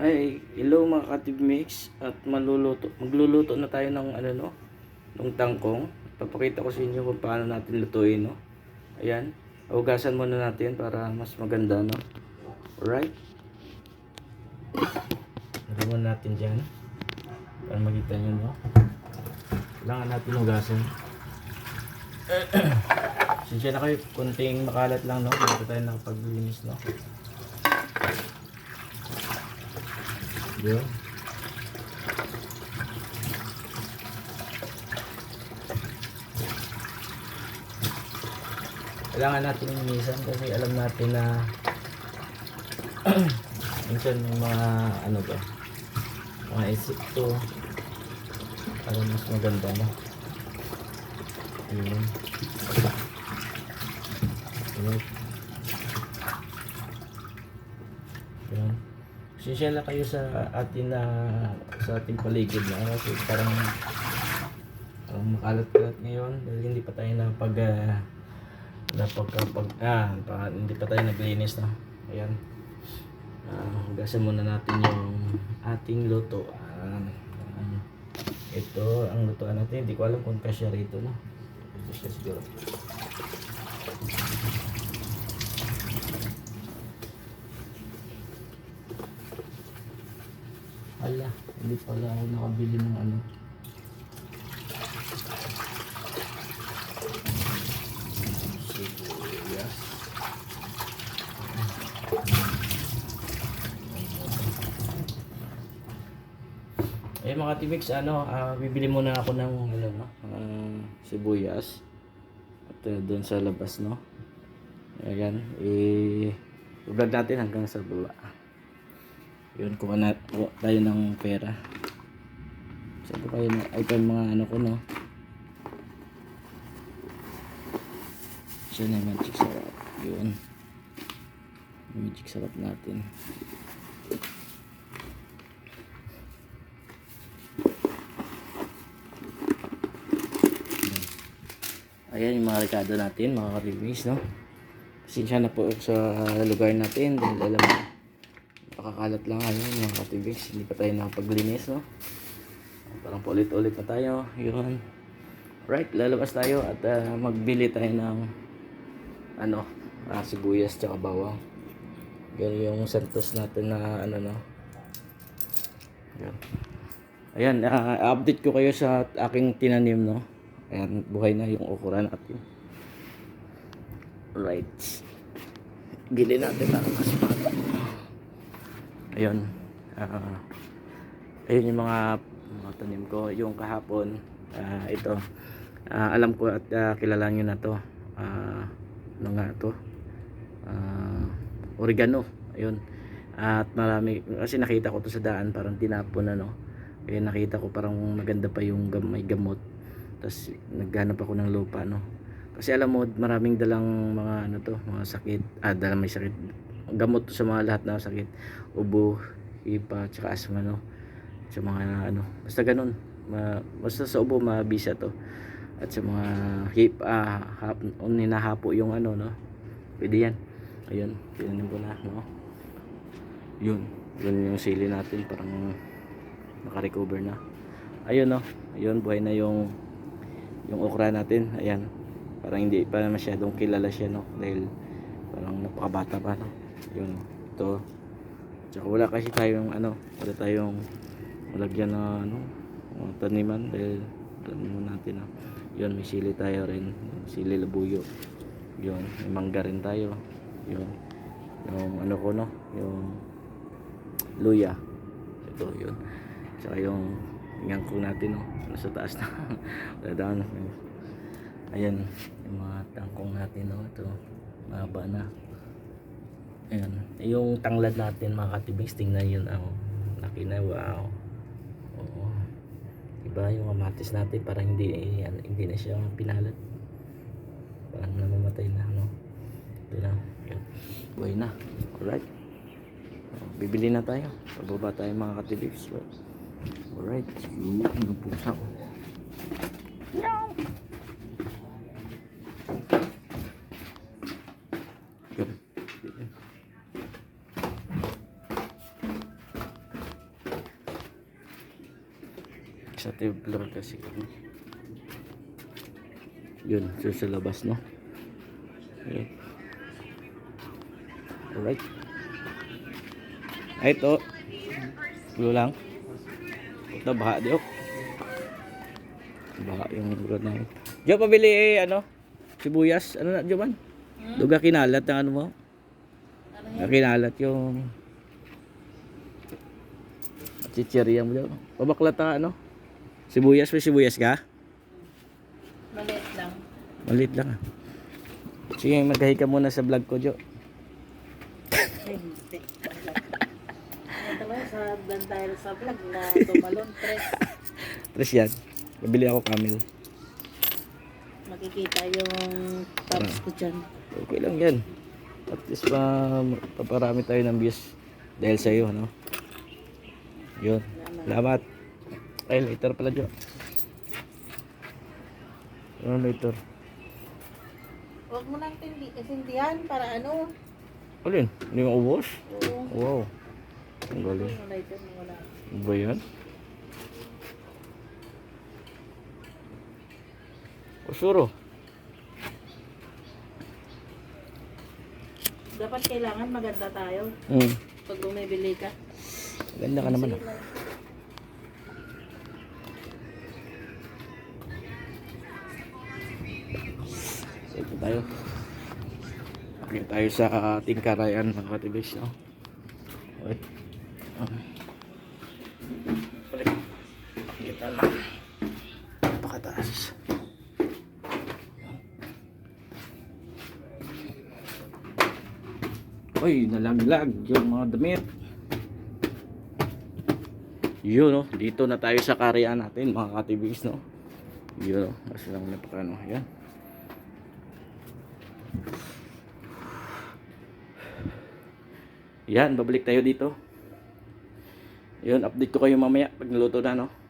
Hi, hello mga katib mix at maluluto. Magluluto na tayo ng ano no, ng tangkong. Papakita ko sa inyo kung paano natin lutuin no. Ayan, hugasan muna natin para mas maganda no. Alright. Lagyan natin dyan. Para makita nyo no. Kailangan natin hugasan. Sinsya na kayo, kunting makalat lang no. Bago tayo nakapaglinis no. Yun. Kailangan natin linisan kasi alam natin na minsan yung mga ano ba mga insekto alam mas maganda yun yun yun Sinsya lang kayo sa atin na sa ating paligid na ano, kasi parang parang makalat-kalat ngayon dahil hindi pa tayo napag uh, napagkapag ah, pa, hindi pa tayo naglinis na ayan. Uh, hugasan muna natin yung ating luto. Ah, ano, ito ang lutoan natin hindi ko alam kung kasya rito no? Ito siya siguro Ala, hindi pala ako nakabili ng ano. Sibuyas. Eh mga tibix, ano, ah, bibili muna ako ng ano, no, ah, sibuyas. At uh, doon sa labas, no. Ayan, eh, vlog natin hanggang sa baba yun kuha na kuha tayo ng pera. Sabi na ay pa yung mga ano ko no? Siya na yung magic sarap. Yun. Magic sarap natin. Ayan yung mga rekado natin mga karibis no? Pasensya na po sa lugar natin dahil alam mo Pakakalat lang ngayon mga katibix. Hindi pa tayo nakapaglinis, no? Parang paulit-ulit na tayo. Yun. Right, lalabas tayo at uh, magbili tayo ng ano, uh, sibuyas tsaka bawang. Yan yung santos natin na ano, no? Yan. Ayan, uh, update ko kayo sa aking tinanim, no? Ayan, buhay na yung okura natin. Right. Gili natin para mas bata ayun. Uh, ayun yung mga mga tanim ko. Yung kahapon uh, ito. Uh, alam ko at uh, kilala nyo na to. Uh, ano nga to? Uh, oregano. Ayun. At marami kasi nakita ko to sa daan parang tinapon ano kaya nakita ko parang maganda pa yung gam, may gamot. Tapos naghanap ako ng lupa no? Kasi alam mo maraming dalang mga ano to mga sakit. Ah dalang may sakit gamot sa mga lahat ng sakit ubo hipa tsaka asma no? Sa mga ano basta ganun. Ma, basta sa ubo mabisa to. At sa mga hip ah hap, ninahapo yung ano no? Pwede yan. Ayun tinanim ko na no? Yun yun yung sili natin. Parang naka-recover na. Ayun no? Ayun buhay na yung yung okra natin. Ayan. Parang hindi pa masyadong kilala siya no? Dahil parang napakabata pa no yun ito tsaka wala kasi tayong ano wala tayong malagyan na ano taniman dahil mo natin na yun may sili tayo rin. Sili labuyo yun may mangga rin tayo. Yun yung ano ko no? Yung luya. Ito yun. Tsaka yung ingangko natin no? Nasa taas na. Wala down ayan yung mga tangkong natin no? Ito mahaba na Ayan. Yung tanglad natin mga katibings, tingnan yun. Oh. Laki na, wow. Oo. Diba yung kamatis natin parang hindi, yan, hindi na siya pinalat. Parang namamatay na, no? Ito na. Yan. Buhay na. Alright. Oh, bibili na tayo. Pababa tayo mga katibings. Alright. Yung ano pusa ko. Yun. Sa Templar kasi kami. Yun, so sa labas, no? Yun. Alright. Ay, ito. Gulo lang. Ito, baha di, oh. Baha yung road na yun. Diyo, pabili eh, ano? Sibuyas. Ano na, Diyo man? Duga kinalat ng ano mo? Kinalat yung chichirya mo dyan. Pabaklat na ano? Sibuyas, may sibuyas ka? Maliit lang. Malit lang ah. Sige, magkahi ka muna sa vlog ko, Jo. Hindi. Sa dan tayo sa vlog na tumalon tres. Tres yan. Bibili ako camel. Makikita yung tops ko dyan. Okay lang yan. At least pa, paparami tayo ng views. Dahil sa iyo, ano? Yun. Salamat. Ay, later pala, Jo. Ano later? Huwag mo nang tindi, sindihan para ano. Alin? Hindi mo ubos? Oo. Wow. Ang galing. Wala. Ano ba yan? Usuro. Dapat kailangan maganda tayo Hmm. pag bumibili ka. Ganda ka naman. Sige ah. lang. Ito tayo. Akin tayo sa ating karayan mga katibis. No? Wait. Balik. Kita na. Napakataas. Uy, nalaglag yung mga damit. Yun, no? Dito na tayo sa kariyan natin, mga katibis, no? Yun, no? Mas lang napakano. Yan. Yan, babalik tayo dito. Yun, update ko kayo mamaya pag naluto na, no?